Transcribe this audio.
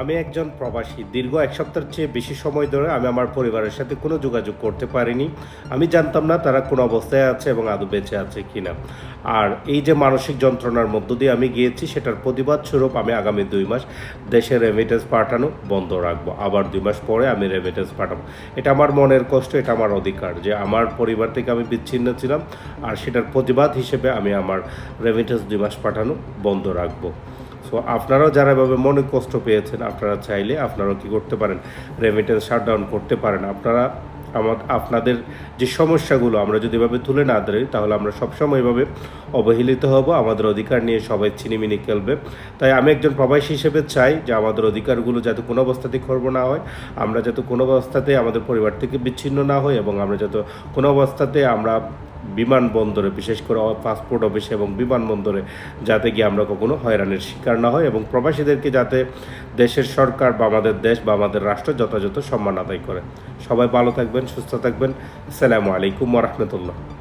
আমি একজন প্রবাসী। দীর্ঘ এক সপ্তাহের চেয়ে বেশি সময় ধরে আমি আমার পরিবারের সাথে কোনো যোগাযোগ করতে পারিনি। আমি জানতাম না তারা কোন অবস্থায় আছে এবং আদৌ বেঁচে আছে কিনা। আর এই যে মানসিক যন্ত্রণার মধ্য দিয়ে আমি গিয়েছি, সেটার প্রতিবাদ স্বরূপ আমি আগামী দুই মাস দেশে রেমিটেন্স পাঠানো বন্ধ রাখব। আবার দুই মাস পরে আমি রেমিটেন্স পাঠাবো। এটা আমার মনের কষ্ট, এটা আমার অধিকার যে আমার পরিবার থেকে আমি বিচ্ছিন্ন ছিলাম আর সেটার প্রতিবাদ হিসেবে আমি আমার রেমিটেন্স দুই মাস পাঠানো বন্ধ রাখব। সো আপনারাও যারা এভাবে মনে কষ্ট পেয়েছেন, আপনারা চাইলে আপনারাও কি করতে পারেন? রেমিটেন্স শাটডাউন করতে পারেন। আপনারা আমার, আপনাদের যে সমস্যাগুলো আমরা যদি এভাবে তুলে না ধরি, তাহলে আমরা সবসময় এভাবে অবহেলিত হব। আমাদের অধিকার নিয়ে সবাই চিনিমিনি খেলবে। তাই আমি একজন প্রবাসী হিসেবে চাই যে আমাদের অধিকারগুলো যাতে কোনো অবস্থাতেই খর্ব না হয়, আমরা যাতে কোনো অবস্থাতে আমাদের পরিবার থেকে বিচ্ছিন্ন না হই এবং আমরা যাতে কোনো অবস্থাতে আমরা বিমানবন্দরে, বিশেষ করে পাসপোর্ট অফিসে এবং বিমানবন্দরে, যাতে গিয়ে আমরা কখনো হয়রানির শিকার না হয় এবং প্রবাসীদেরকে যাতে দেশের সরকার বা আমাদের দেশ বা আমাদের রাষ্ট্র যথাযথ সম্মান আদায় করে। সবাই ভালো থাকবেন, সুস্থ থাকবেন। আসসালামু আলাইকুম রহমতুল্লাহ।